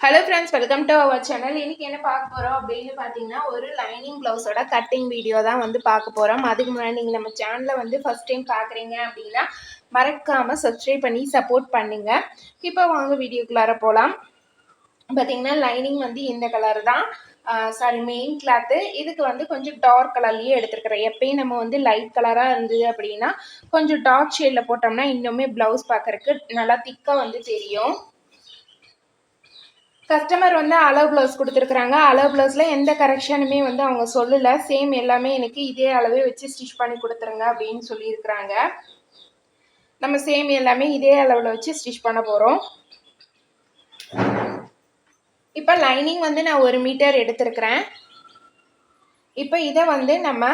Hello friends welcome to our channel இன்னைக்கு என்ன பார்க்க போகிறோம் அப்படின்னு பார்த்தீங்கன்னா ஒரு லைனிங் ப்ளவுஸோட கட்டிங் வீடியோ தான் வந்து பார்க்க போகிறோம் அதுக்கு முன்னாடி நீங்கள் நம்ம சேனலை வந்து ஃபர்ஸ்ட் டைம் பார்க்குறீங்க அப்படின்னா மறக்காமல் சப்ஸ்கிரைப் பண்ணி சப்போர்ட் பண்ணுங்கள் இப்போ வாங்க வீடியோக்குள்ளார போகலாம் பார்த்தீங்கன்னா லைனிங் வந்து இந்த கலர் தான். சாரி மெயின் கிளாத்து இதுக்கு வந்து கொஞ்சம் டார்க் கலர்லேயே எடுத்துருக்குறேன். எப்பயும் நம்ம வந்து லைட் கலராக இருந்தது அப்படின்னா கொஞ்சம் டார்க் ஷேடில் போட்டோம்னா இன்னுமே ப்ளவுஸ் பார்க்குறக்கு நல்லா திக்காக வந்து தெரியும். கஸ்டமர் வந்து அளவு ப்ளவுஸ் கொடுத்துருக்குறாங்க. அளவு ப்ளவுஸில் எந்த கரெக்ஷனுமே வந்து அவங்க சொல்லலை. சேம் எல்லாமே எனக்கு இதே அளவே வச்சு ஸ்டிச் பண்ணி கொடுத்துருங்க அப்படின்னு சொல்லியிருக்கிறாங்க. நம்ம சேம் எல்லாமே இதே அளவில் வச்சு ஸ்டிச் பண்ண போகிறோம் இப்போ லைனிங் வந்து நான் ஒரு மீட்டர் எடுத்திருக்கிறேன். இப்போ இதை வந்து நம்ம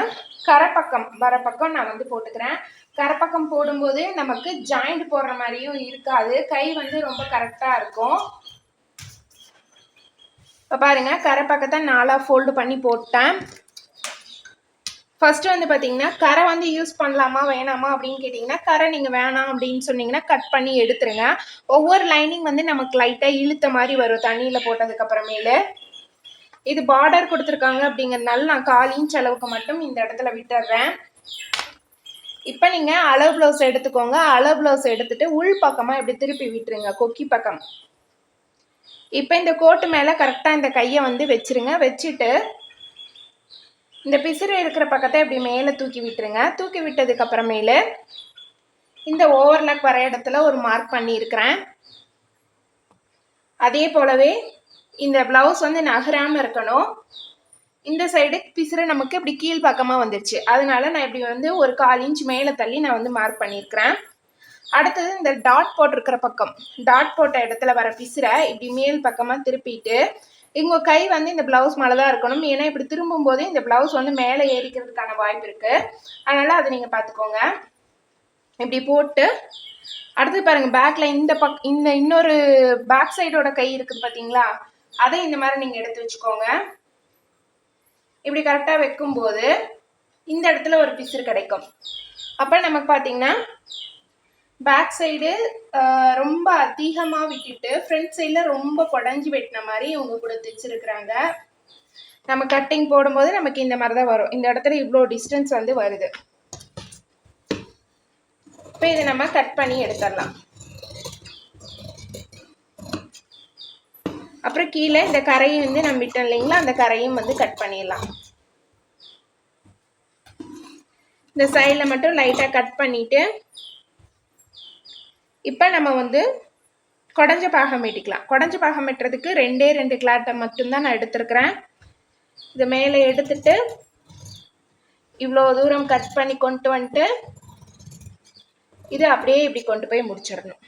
கரைப்பக்கம் வர பக்கம் நான் வந்து போட்டுக்கிறேன். கரைப்பக்கம் போடும்போது நமக்கு ஜாயிண்ட் போடுற மாதிரியும் இருக்காது. கை வந்து ரொம்ப கரெக்டாக இருக்கும். இப்போ பாருங்கள் கரை பக்கத்தை நாலாக ஃபோல்டு பண்ணி போட்டேன். ஃபஸ்ட்டு வந்து பார்த்தீங்கன்னா கரை வந்து யூஸ் பண்ணலாமா வேணாமா அப்படின்னு கேட்டிங்கன்னா கரை நீங்கள் வேணாம் அப்படின்னு சொன்னீங்கன்னா கட் பண்ணி எடுத்துருங்க. ஒவ்வொரு லைனிங் வந்து நமக்கு லைட்டாக இழுத்த மாதிரி வரும் தண்ணியில் போட்டதுக்கப்புறமேலு இது பார்டர் கொடுத்துருக்காங்க அப்படிங்கிறதுனால நான் கால் இன்ச் அளவுக்கு மட்டும் இந்த இடத்துல விட்டுடுறேன் இப்போ நீங்கள் அளவு ப்ளவுஸ் எடுத்துக்கோங்க. அளவு ப்ளவுஸ் எடுத்துகிட்டு உள் பக்கமாக இப்படி திருப்பி விட்டுருங்க கொக்கி பக்கம். இப்போ இந்த கோட்டு மேலே கரெக்டாக இந்த கையை வந்து வச்சிருங்க. வச்சுட்டு இந்த பிசிறு இருக்கிற பக்கத்தை இப்படி மேலே தூக்கி விட்டுருங்க. தூக்கி விட்டதுக்கப்புறமேலு இந்த ஓவர்லாக் வர இடத்துல ஒரு மார்க் பண்ணியிருக்கிறேன். அதே போலவே இந்த ப்ளவுஸ் வந்து நகராமல் இருக்கணும். இந்த சைடு பிசுறு நமக்கு இப்படி கீழ் பக்கமாக வந்துருச்சு. அதனால நான் இப்படி வந்து ஒரு கால் இன்ச் மேலே தள்ளி நான் வந்து மார்க் பண்ணியிருக்கிறேன். அடுத்தது இந்த டாட் போட்டிருக்கிற பக்கம். டாட் போட்ட இடத்துல வர பிசுரை இப்படி மேல் பக்கமாக திருப்பிட்டு இங்கே கை வந்து இந்த ப்ளவுஸ் மேலே தான் இருக்கணும். ஏன்னா இப்படி திரும்பும் போது இந்த ப்ளவுஸ் வந்து மேலே ஏறிக்கிறதுக்கான வாய்ப்பு இருக்குது அதனால் அதை நீங்கள் பார்த்துக்கோங்க. இப்படி போட்டு அடுத்து பாருங்கள் பேக்கில் இந்த பக் இந்த இன்னொரு பேக் சைடோட கை இருக்குது பார்த்தீங்களா அதை இந்த மாதிரி நீங்கள் எடுத்து வச்சுக்கோங்க. இப்படி கரெக்டாக வைக்கும்போது இந்த இடத்துல ஒரு பிசுறு கிடைக்கும். அப்போ நமக்கு பார்த்தீங்கன்னா பேக் சைடு ரொம்ப அதிகமாக விட்டுட்டு ஃப்ரண்ட் சைடில் ரொம்ப குடஞ்சி வெட்டின மாதிரி இவங்க கூட தைச்சிருக்கிறாங்க. நம்ம கட்டிங் போடும்போது நமக்கு இந்த மாதிரி தான் வரும். இந்த இடத்துல இவ்வளோ டிஸ்டன்ஸ் வந்து வருது. இப்போ இதை நம்ம கட் பண்ணி எடுத்துடலாம். அப்புறம் கீழே இந்த கரையும் வந்து நம்ம விட்டோம் இல்லைங்களா? அந்த கரையும் வந்து கட் பண்ணிடலாம். இந்த சைடில் மட்டும் லைட்டாக கட் பண்ணிவிட்டு இப்போ நம்ம வந்து குடஞ்ச பாகம் வெட்டிக்கலாம். குடஞ்ச பாகம் வெட்டுறதுக்கு ரெண்டே ரெண்டு கிளாட்டை மட்டும்தான் நான் எடுத்துருக்கிறேன். இதை மேலே எடுத்துட்டு இவ்வளோ தூரம் கட் பண்ணி கொண்டு வந்துட்டு இது அப்படியே இப்படி கொண்டு போய் முடிச்சிடணும்.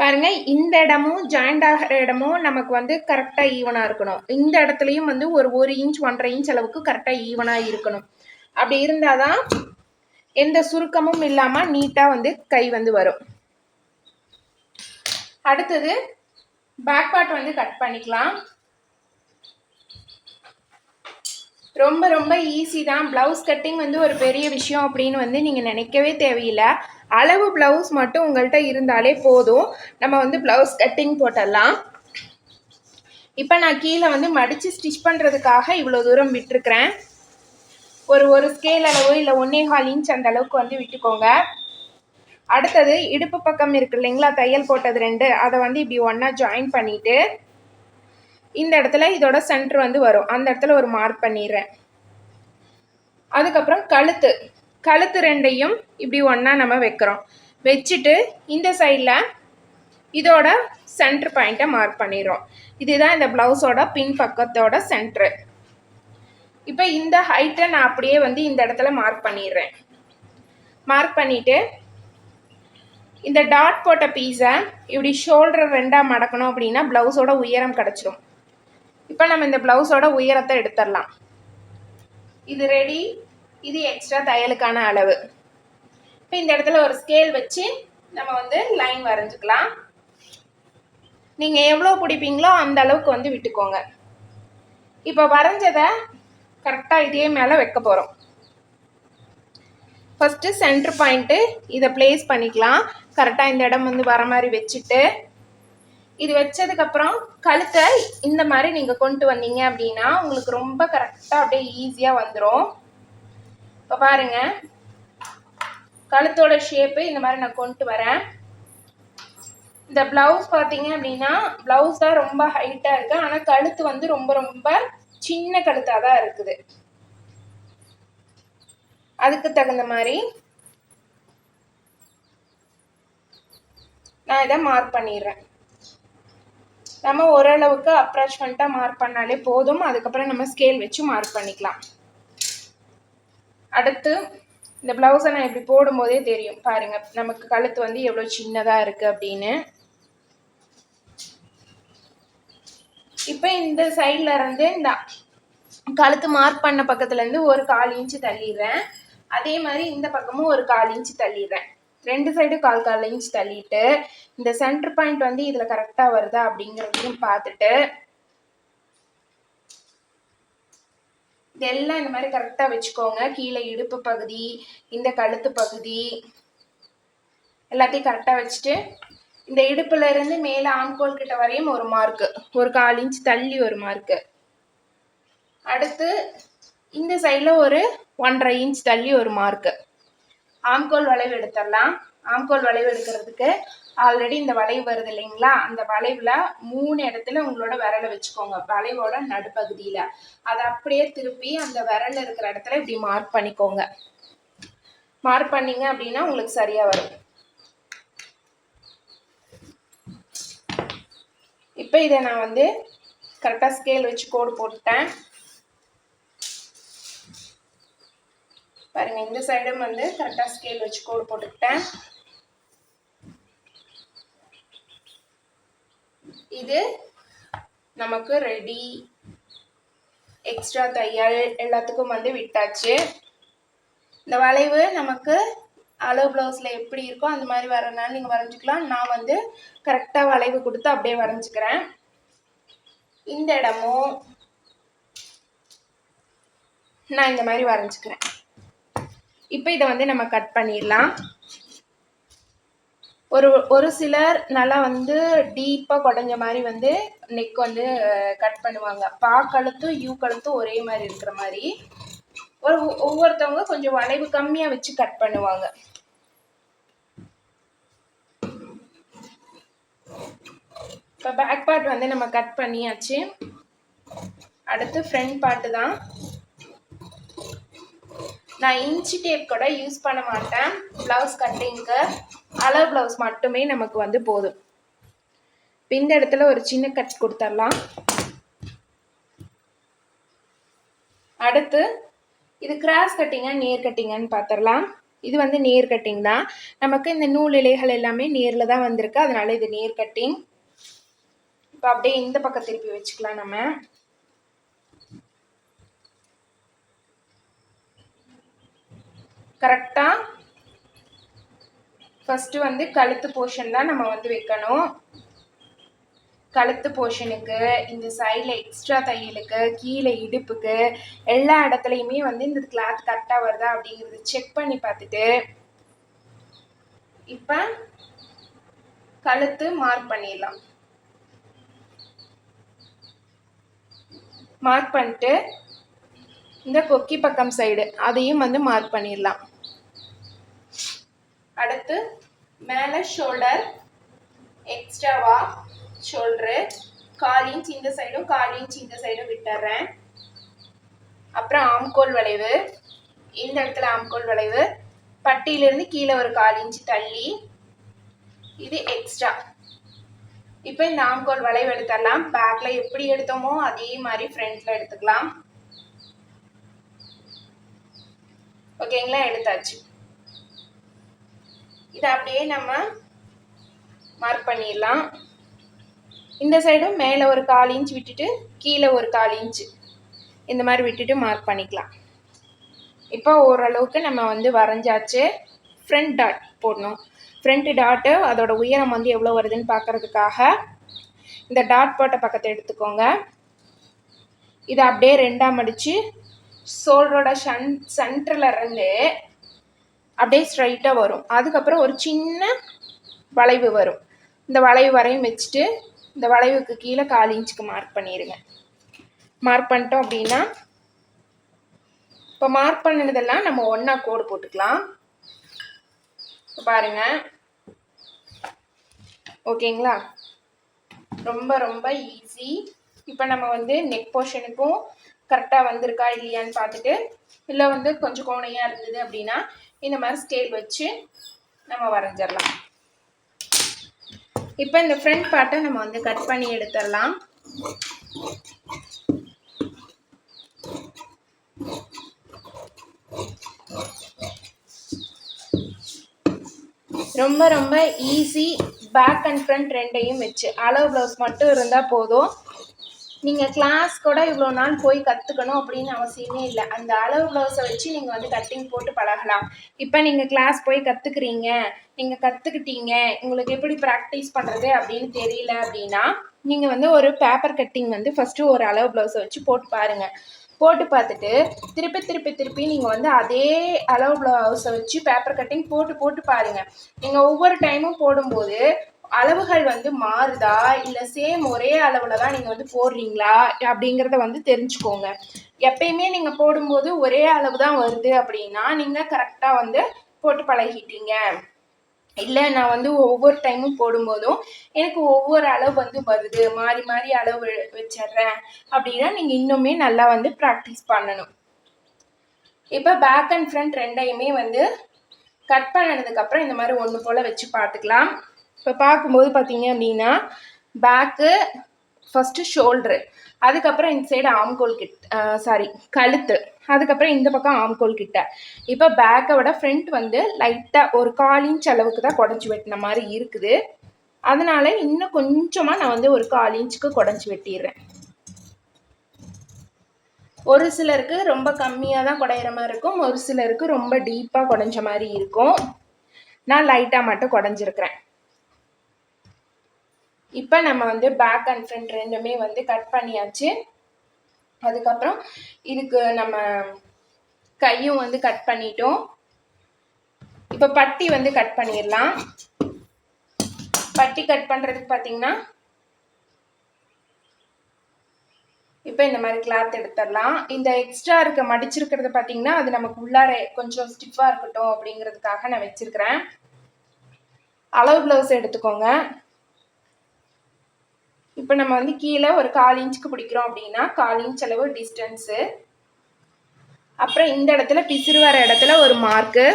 பாருங்கள் இந்த இடமும் ஜாயிண்ட் ஆகிற இடமும் நமக்கு வந்து கரெக்டாக ஈவனாக இருக்கணும். இந்த இடத்துலையும் வந்து ஒரு ஒரு இன்ச் ஒன்றரை இன்ச் அளவுக்கு கரெக்டாக ஈவனாக இருக்கணும். அப்படி இருந்தால் தான் எந்த சுருக்கமும் இல்லாமல் நீட்டாக வந்து கை வந்து வரும். அடுத்தது பேக் பார்ட் வந்து கட் பண்ணிக்கலாம். ரொம்ப ரொம்ப ஈஸி தான். ப்ளவுஸ் கட்டிங் வந்து ஒரு பெரிய விஷயம் அப்படின்னு வந்து நீங்கள் நினைக்கவே தேவையில்லை. அளவு ப்ளவுஸ் மட்டும் உங்கள்கிட்ட இருந்தாலே போதும். நம்ம வந்து ப்ளவுஸ் கட்டிங் போட்டுடலாம் இப்போ நான் கீழே வந்து மடித்து ஸ்டிச் பண்ணுறதுக்காக இவ்வளோ தூரம் விட்டுருக்குறேன். ஒரு ஒரு ஸ்கேல் அளவு இல்லை ஒன்றே கால் இன்ச் அந்த அளவுக்கு வந்து விட்டுக்கோங்க. அடுத்தது இடுப்பு பக்கம் இருக்கு இல்லைங்களா? தையல் போட்டது ரெண்டு. அதை வந்து இப்படி ஒன்றா ஜாயின் பண்ணிவிட்டு இந்த இடத்துல இதோட சென்டர் வந்து வரும். அந்த இடத்துல ஒரு மார்க் பண்ணிடுறேன். அதுக்கப்புறம் கழுத்து. கழுத்து ரெண்டையும் இப்படி ஒன்றா நம்ம வைக்கிறோம். வச்சுட்டு இந்த சைடில் இதோட சென்டர் பாயிண்ட்டை மார்க் பண்ணிடுறோம். இதுதான் இந்த ப்ளவுஸோட பின் பக்கத்தோட சென்ட்ரு இப்போ இந்த ஹைட்டை நான் அப்படியே வந்து இந்த இடத்துல மார்க் பண்ணிடுறேன். மார்க் பண்ணிவிட்டு இந்த டாட் போட்ட பீஸை இப்படி ஷோல்டர் ரெண்டாக மடக்கணும் அப்படின்னா ப்ளவுஸோட உயரம் கிடச்சிரும். இப்போ நம்ம இந்த ப்ளவுஸோட உயரத்தை எடுத்துடலாம். இது ரெடி இது எக்ஸ்ட்ரா தையலுக்கான அளவு. இப்போ இந்த இடத்துல ஒரு ஸ்கேல் வச்சு நம்ம வந்து லைன் வரைஞ்சிக்கலாம். நீங்கள் எவ்வளோ பிடிப்பீங்களோ அந்த அளவுக்கு வந்து விட்டுக்கோங்க. இப்போ வரைஞ்சதை கரெக்டாக இதே மேலே வைக்க போகிறோம் ஃபஸ்ட்டு சென்ட்ரு பாயிண்ட்டு இதை ப்ளேஸ் பண்ணிக்கலாம். கரெக்டாக இந்த இடம் வந்து வர மாதிரி வச்சுட்டு இது வச்சதுக்கப்புறம் கழுத்தை இந்த மாதிரி நீங்கள் கொண்டு வந்தீங்க அப்படின்னா உங்களுக்கு ரொம்ப கரெக்டாக அப்படியே ஈஸியாக வந்துடும் இப்போ பாருங்க. கழுத்தோட ஷேப்பு இந்த மாதிரி நான் கொண்டு வரேன். இந்த ப்ளவுஸ் பார்த்தீங்க அப்படின்னா ப்ளவுஸ் தான் ரொம்ப ஹைட்டாக இருக்குது ஆனால் கழுத்து வந்து ரொம்ப ரொம்ப சின்ன கழுத்தாக தான் இருக்குது. அதுக்கு தகுந்த மாதிரி நான் இதை மார்க் பண்ணிடுறேன். நம்ம ஓரளவுக்கு அப்ராச்மெண்ட்டாக மார்க் பண்ணாலே போதும். அதுக்கப்புறம் நம்ம ஸ்கேல் வச்சு மார்க் பண்ணிக்கலாம். அடுத்து இந்த ப்ளவுஸை நான் இப்படி போடும்போதே தெரியும். பாருங்கள் நமக்கு கழுத்து வந்து எவ்வளோ சின்னதாக இருக்குது அப்படின்னு. இப்போ இந்த சைடில் இருந்து இந்த கழுத்து மார்க் பண்ண பக்கத்துலேருந்து ஒரு கால் இன்ச்சு தள்ளிடுறேன். அதே மாதிரி இந்த பக்கமும் ஒரு கால் இன்ச்சு தள்ளிடுறேன். ரெண்டு சைடு கால் கால் இன்ச் தள்ளிட்டு இந்த சென்டர் பாயிண்ட் வந்து இதில் கரெக்டாக வருதா அப்படிங்கிறதையும் பார்த்துட்டு இதெல்லாம் இந்த மாதிரி கரெக்டாக வச்சுக்கோங்க. கீழே இடுப்பு பகுதி இந்த கழுத்து பகுதி எல்லாத்தையும் கரெக்டாக வச்சுட்டு இந்த இடுப்புல இருந்து மேலே ஆம்கோல் கிட்ட வரையும் ஒரு மார்க்கு ஒரு கால் இன்ச் தள்ளி ஒரு மார்க்கு அடுத்து இந்த சைடில் ஒரு ஒன்றரை இன்ச் தள்ளி ஒரு மார்க்கு ஆம்கோல் வளைவு எடுத்துடலாம். ஆம்கோல் வளைவு எடுக்கிறதுக்கு ஆல்ரெடி இந்த வளைவு வருது இல்லைங்களா? அந்த வளைவில் மூணு இடத்துல உங்களோட விரலை வச்சுக்கோங்க. வளைவோட நடுப்பகுதியில். அதை அப்படியே திருப்பி அந்த விரல் இருக்கிற இடத்துல இப்படி மார்க் பண்ணிக்கோங்க. மார்க் பண்ணீங்க அப்படின்னா உங்களுக்கு சரியாக வரும். இப்போ இதை நான் வந்து கரெக்டாக ஸ்கேல் வச்சு கோடு போட்டுட்டேன். பாருங்க இந்த சைடும் வந்து கரெக்டாக ஸ்கேல் வச்சு கோடு போட்டுக்கிட்டேன். இது நமக்கு ரெடி எக்ஸ்ட்ரா தையல் எல்லாத்துக்கும் வந்து விட்டாச்சு. இந்த வளைவு நமக்கு அளவு ப்ளவுஸில் எப்படி இருக்கோ அந்த மாதிரி வரனால நீங்கள் வரைஞ்சிக்கலாம். நான் வந்து கரெக்டாக வளைவு கொடுத்து அப்படியே வரைஞ்சிக்கிறேன். இந்த இடமும் நான் இந்த மாதிரி வரைஞ்சிக்கிறேன். இப்போ இதை வந்து நம்ம கட் பண்ணிடலாம். ஒரு ஒரு சிலர் நல்லா வந்து டீப்பாக குடஞ்ச மாதிரி வந்து நெக் வந்து கட் பண்ணுவாங்க. பா கழுத்தும் யூ கழுத்தும் ஒரே மாதிரி இருக்கிற மாதிரி. ஒரு ஒவ்வொருத்தவங்க கொஞ்சம் வளைவு கம்மியாக வச்சு கட் பண்ணுவாங்க. இப்போ பேக் பார்ட் வந்து நம்ம கட் பண்ணியாச்சு. அடுத்து ஃப்ரண்ட் பார்ட்டு தான். நான் இன்ச்சி டேப் கூட யூஸ் பண்ண மாட்டேன். ப்ளவுஸ் கட்டிங்க்கு அளவு ப்ளவுஸ் மட்டுமே நமக்கு வந்து போதும். இந்த இடத்துல ஒரு சின்ன கட் கொடுத்துடலாம் அடுத்து இது கிராஸ் கட்டிங்கா நேர் கட்டிங்கன்னு பார்த்துடலாம் இது வந்து நேர் கட்டிங் தான். நமக்கு இந்த நூல் இலைகள் எல்லாமே நேரில் தான் வந்திருக்கு. அதனால இது நேர் கட்டிங். இப்போ அப்படியே இந்த பக்கம் திருப்பி வச்சுக்கலாம் நம்ம. கரெக்டாக ஃபஸ்ட்டு வந்து கழுத்து போர்ஷன் தான் நம்ம வந்து வைக்கணும். கழுத்து போர்ஷனுக்கு இந்த சைடில் எக்ஸ்ட்ரா தையலுக்கு கீழே இடுப்புக்கு எல்லா இடத்துலையுமே வந்து இந்த கிளாத் கரெக்டாக வருதா அப்படிங்கிறது செக் பண்ணி பார்த்துட்டு இப்போ கழுத்து மார்க் பண்ணிடலாம். மார்க் பண்ணிட்டு இந்த கொக்கி பக்கம் சைடு அதையும் வந்து மார்க் பண்ணிடலாம். அடுத்து மேலே ஷோல்டர் எக்ஸ்ட்ராவா ஷோல்டரு கால் இன்ச் இந்த சைடும் கால் இன்ச் இந்த சைடும் விட்டுறேன். அப்புறம் ஆம்கோல் வளைவு இந்த இடத்துல ஆம்கோல் வளைவு பட்டியிலிருந்து கீழே ஒரு கால் இன்ச் தள்ளி இது எக்ஸ்ட்ரா இப்போ இந்த ஆம்கோல் வளைவு எடுத்துடலாம். பேக்கில் எப்படி எடுத்தோமோ அதே மாதிரி ஃப்ரண்ட்டில் எடுத்துக்கலாம். ஓகேங்களா எடுத்தாச்சு. இதை அப்படியே நம்ம மார்க் பண்ணிடலாம். இந்த சைடும் மேலே ஒரு கால் இன்ச் விட்டுட்டு கீழே ஒரு கால் இன்ச் இந்த மாதிரி விட்டுட்டு மார்க் பண்ணிக்கலாம். இப்போ ஓரளவுக்கு நம்ம வந்து வரைஞ்சாச்சு. ஃப்ரண்ட் டாட் போடணும். ஃப்ரண்ட் டாட்டு அதோட உயரம் வந்து எவ்வளோ வருதுன்னு பார்க்குறதுக்காக இந்த டாட் போட்ட பக்கத்தை எடுத்துக்கோங்க. இதை அப்படியே ரெண்டாக மடித்து சோல்டரோட சன் சென்டரில் இருந்து அப்படியே ஸ்ட்ரைட்டாக வரும். அதுக்கப்புறம் ஒரு சின்ன வளைவு வரும். இந்த வளைவு வரையும் வச்சுட்டு இந்த வளைவுக்கு கீழே கால் இன்ச்சுக்கு மார்க் பண்ணிடுங்க மார்க் பண்ணிட்டோம் அப்படின்னா இப்போ மார்க் பண்ணினதெல்லாம் நம்ம ஒன்றா கோடு போட்டுக்கலாம். இப்போ பாருங்கள் ஓகேங்களா ரொம்ப ரொம்ப ஈஸி இப்போ நம்ம வந்து நெக் போர்ஷனுக்கும் கரெக்டாக வந்திருக்கா இல்லையான்னு பார்த்துட்டு இல்லை வந்து கொஞ்சம் கோணையாக இருந்தது அப்படின்னா இந்த மாதிரி ஸ்கேல் வச்சு நம்ம வரைஞ்சிடலாம். இப்போ இந்த ஃப்ரண்ட் பார்ட்டை நம்ம வந்து கட் பண்ணி எடுத்துடலாம். ரொம்ப ரொம்ப ஈஸி பேக் அண்ட் ஃப்ரண்ட் ரெண்டையும் வச்சு அளவு ப்ளவுஸ் மட்டும் இருந்தால் போதும். நீங்கள் கிளாஸ் கூட இவ்வளோ நாள் போய் கற்றுக்கணும் அப்படின்னு அவசியமே இல்லை. அந்த அளவு ப்ளவுஸை வச்சு நீங்கள் வந்து கட்டிங் போட்டு பழகலாம். இப்போ நீங்கள் கிளாஸ் போய் கற்றுக்குறீங்க நீங்கள் கற்றுக்கிட்டீங்க உங்களுக்கு எப்படி ப்ராக்டிஸ் பண்ணுறது அப்படின்னு தெரியல அப்படின்னா நீங்கள் வந்து ஒரு பேப்பர் கட்டிங் வந்து ஃபஸ்ட்டு ஒரு அளவு ப்ளவுஸை வச்சு போட்டு பாருங்கள் போட்டு பார்த்துட்டு திருப்பி திருப்பி திருப்பி நீங்கள் வந்து அதே அளவு ப்ளவுஸை வச்சு பேப்பர் கட்டிங் போட்டு போட்டு பாருங்கள் நீங்கள் ஒவ்வொரு டைமும் போடும்போது அளவுகள் வந்து மாறுதா? இல்லை சேம் ஒரே அளவில் தான் நீங்கள் வந்து போடுறீங்களா? அப்படிங்கிறத வந்து தெரிஞ்சுக்கோங்க. எப்பயுமே நீங்கள் போடும்போது ஒரே அளவு தான் வருது அப்படின்னா நீங்கள் கரெக்டாக வந்து போட்டு பழகிட்டீங்க. இல்லை நான் வந்து ஒவ்வொரு டைமும் போடும்போதும் எனக்கு ஒவ்வொரு அளவு வந்து வருது. மாறி மாறி அளவு வச்சிட்றேன் அப்படின்னா நீங்கள் இன்னுமே நல்லா வந்து ப்ராக்டிஸ் பண்ணணும். இப்போ பேக் அண்ட் ஃப்ரண்ட் ரெண்டையுமே வந்து கட் பண்ணதுக்கப்புறம் இந்த மாதிரி ஒன்று போல் வச்சு பார்த்துக்கலாம். இப்போ பார்க்கும்போது பார்த்தீங்க அப்படின்னா பேக்கு ஃபஸ்ட்டு ஷோல்ட்ரு அதுக்கப்புறம் இந்த சைடு ஆம்கோல் கிட் சாரி கழுத்து. அதுக்கப்புறம் இந்த பக்கம் ஆம்கோல் கிட்ட. இப்போ பேக்கை விட ஃப்ரண்ட் வந்து லைட்டாக ஒரு கால் இன்ச் அளவுக்கு தான் குடஞ்சி வெட்டின மாதிரி இருக்குது. அதனால இன்னும் கொஞ்சமாக நான் வந்து ஒரு கால் இன்ச்சுக்கு குடஞ்சி வெட்டிடுறேன். ஒரு சிலருக்கு ரொம்ப கம்மியாக தான் குடையிற மாதிரி இருக்கும். ஒரு சிலருக்கு ரொம்ப டீப்பாக குடஞ்ச மாதிரி இருக்கும். நான் லைட்டாக மட்டும் குடஞ்சிருக்கிறேன். இப்போ நம்ம வந்து பேக் அண்ட் ஃப்ரண்ட் ரெண்டுமே வந்து கட் பண்ணியாச்சு. அதுக்கப்புறம் இதுக்கு நம்ம கையும் வந்து கட் பண்ணிட்டோம். இப்போ பட்டி வந்து கட் பண்ணிடலாம். பட்டி கட் பண்ணுறதுக்கு பார்த்தீங்கன்னா இப்போ இந்த மாதிரி கிளாத் எடுத்துடலாம். இந்த எக்ஸ்ட்ரா இருக்க மடிச்சிருக்கிறது பார்த்தீங்கன்னா அது நமக்கு உள்ளார கொஞ்சம் ஸ்டிஃபாக இருக்கட்டும் அப்படிங்கிறதுக்காக நான் வச்சுருக்கிறேன். அளவு ப்ளவுஸ் எடுத்துக்கோங்க. இப்போ நம்ம வந்து கீழே ஒரு கால் இன்ச்சுக்கு பிடிக்கிறோம் அப்படின்னா கால் இன்ச் அளவு டிஸ்டன்ஸு அப்புறம் இந்த இடத்துல பிசிறு வர இடத்துல ஒரு மார்க்கு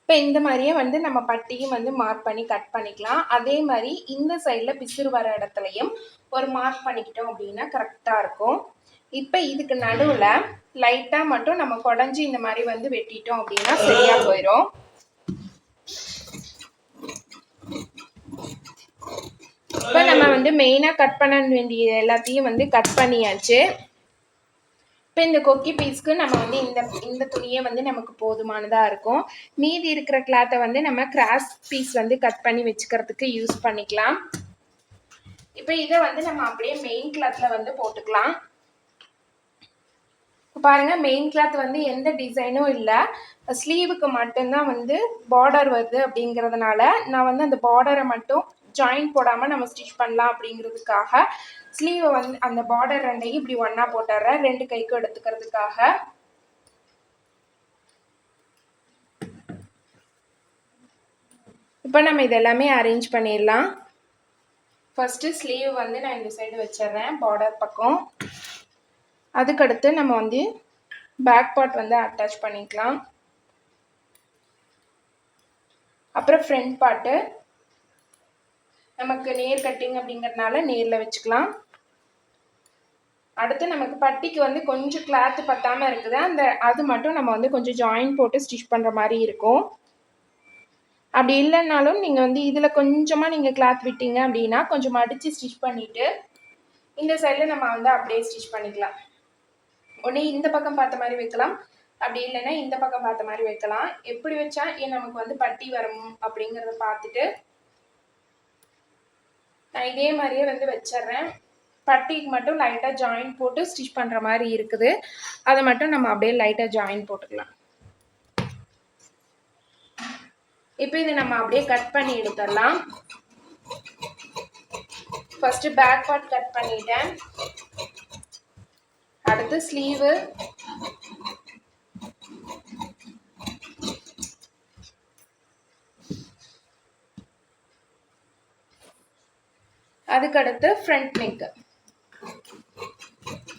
இப்போ இந்த மாதிரியே வந்து நம்ம பட்டியும் வந்து மார்க் பண்ணி கட் பண்ணிக்கலாம். அதே மாதிரி இந்த சைடில் பிசிறு வர இடத்துலையும் ஒரு மார்க் பண்ணிக்கிட்டோம் அப்படின்னா கரெக்டாக இருக்கும். இப்போ இதுக்கு நடுவில் லைட்டாக மட்டும் நம்ம குடஞ்சி இந்த மாதிரி வந்து வெட்டிட்டோம் அப்படின்னா சரியாக போயிடும் இப்போ நம்ம வந்து மெயினாக கட் பண்ண வேண்டிய எல்லாத்தையும் வந்து கட் பண்ணியாச்சு. இப்போ இந்த கொக்கி பீஸ்க்கு நம்ம வந்து இந்த இந்த துணியே வந்து நமக்கு போதுமானதாக இருக்கும். மீதி இருக்கிற கிளாத்தை வந்து நம்ம கிராஸ் பீஸ் வந்து கட் பண்ணி வச்சுக்கிறதுக்கு யூஸ் பண்ணிக்கலாம். இப்போ இதை வந்து நம்ம அப்படியே மெயின் கிளாத்தில் வந்து போட்டுக்கலாம். பாருங்க மெயின் கிளாத் வந்து எந்த டிசைனும் இல்லை. ஸ்லீவுக்கு மட்டும்தான் வந்து பார்டர் வருது அப்படிங்கிறதுனால நான் வந்து அந்த பார்டரை மட்டும் ஜாயின் போடாமல் நம்ம ஸ்டிச் பண்ணலாம் அப்படிங்கிறதுக்காக ஸ்லீவை வந்து அந்த பார்டர் ரெண்டையும் இப்படி ஒன்றா போட்டுடுறேன். ரெண்டு கைக்கும் எடுத்துக்கிறதுக்காக. இப்போ நம்ம இதெல்லாமே அரேஞ்ச் பண்ணிடலாம். ஃபஸ்ட்டு ஸ்லீவ் வந்து நான் இந்த சைடு வச்சிடுறேன் பார்டர் பக்கம். அதுக்கடுத்து நம்ம வந்து பேக் பார்ட் வந்து அட்டாச் பண்ணிக்கலாம். அப்புறம் ஃப்ரண்ட் பார்ட்டு நமக்கு நேர் கட்டிங் அப்படிங்கிறதுனால நேரில் வச்சுக்கலாம். அடுத்து நமக்கு பட்டிக்கு வந்து கொஞ்சம் கிளாத்து பத்தாமல் இருக்குது. அந்த அது மட்டும் நம்ம வந்து கொஞ்சம் ஜாயின் போட்டு ஸ்டிச் பண்ணுற மாதிரி இருக்கும். அப்படி இல்லைன்னாலும் நீங்கள் வந்து இதில் கொஞ்சமாக நீங்கள் கிளாத் விட்டீங்க அப்படின்னா கொஞ்சம் மடித்து ஸ்டிச் பண்ணிவிட்டு இந்த சைடில் நம்ம வந்து அப்படியே ஸ்டிச் பண்ணிக்கலாம். ஒன்று இந்த பக்கம் பார்த்த மாதிரி வைக்கலாம். அப்படி இல்லைன்னா இந்த பக்கம் பார்த்த மாதிரி வைக்கலாம். எப்படி வச்சா ஏன் நமக்கு வந்து பட்டி வரும் அப்படிங்கிறத பார்த்துட்டு நான் இதே மாதிரியே வந்து வச்சிட்றேன். பட்டிக்கு மட்டும் லைட்டாக ஜாயின் போட்டு ஸ்டிச் பண்ணுற மாதிரி இருக்குது. அதை மட்டும் நம்ம அப்படியே லைட்டாக ஜாயின் போட்டுக்கலாம். இப்போ இதை நம்ம அப்படியே கட் பண்ணி எடுத்துடலாம். ஃபஸ்ட்டு பேக் பார்ட் கட் பண்ணிட்டேன். அடுத்து ஸ்லீவு அதுக்கடுத்து ஃப்ரண்ட் நெக்கு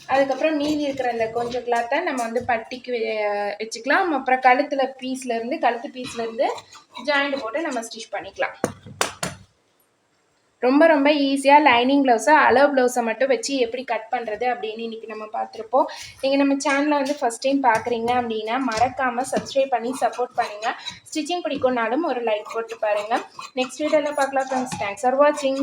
அதுக்கப்புறம் மீதி இருக்கிற அந்த கொஞ்சம் கிளாத்தை நம்ம வந்து பட்டிக்கு வெ- வச்சுக்கலாம். அப்புறம் கழுத்தில் பீஸ்லேருந்து கழுத்து பீஸ்லேருந்து ஜாயிண்ட் போட்டு நம்ம ஸ்டிச் பண்ணிக்கலாம். ரொம்ப ரொம்ப ஈஸியாக லைனிங் ப்ளவுஸை அளவு ப்ளவுஸை மட்டும் வச்சு எப்படி கட் பண்ணுறது அப்படின்னு இன்றைக்கி நம்ம பார்த்துருப்போம். நீங்கள் நம்ம சேனலை வந்து ஃபஸ்ட் டைம் பார்க்குறீங்க அப்படின்னா மறக்காமல் சப்ஸ்கிரைப் பண்ணி சப்போர்ட் பண்ணுங்கள் ஸ்டிச்சிங் பிடிக்கும்னாலும் ஒரு லைக் போட்டு பாருங்கள் நெக்ஸ்ட் வீடியோவில் பார்க்கலாம் ஃப்ரெண்ட்ஸ் தேங்க்ஸ் ஃபார் வாட்சிங்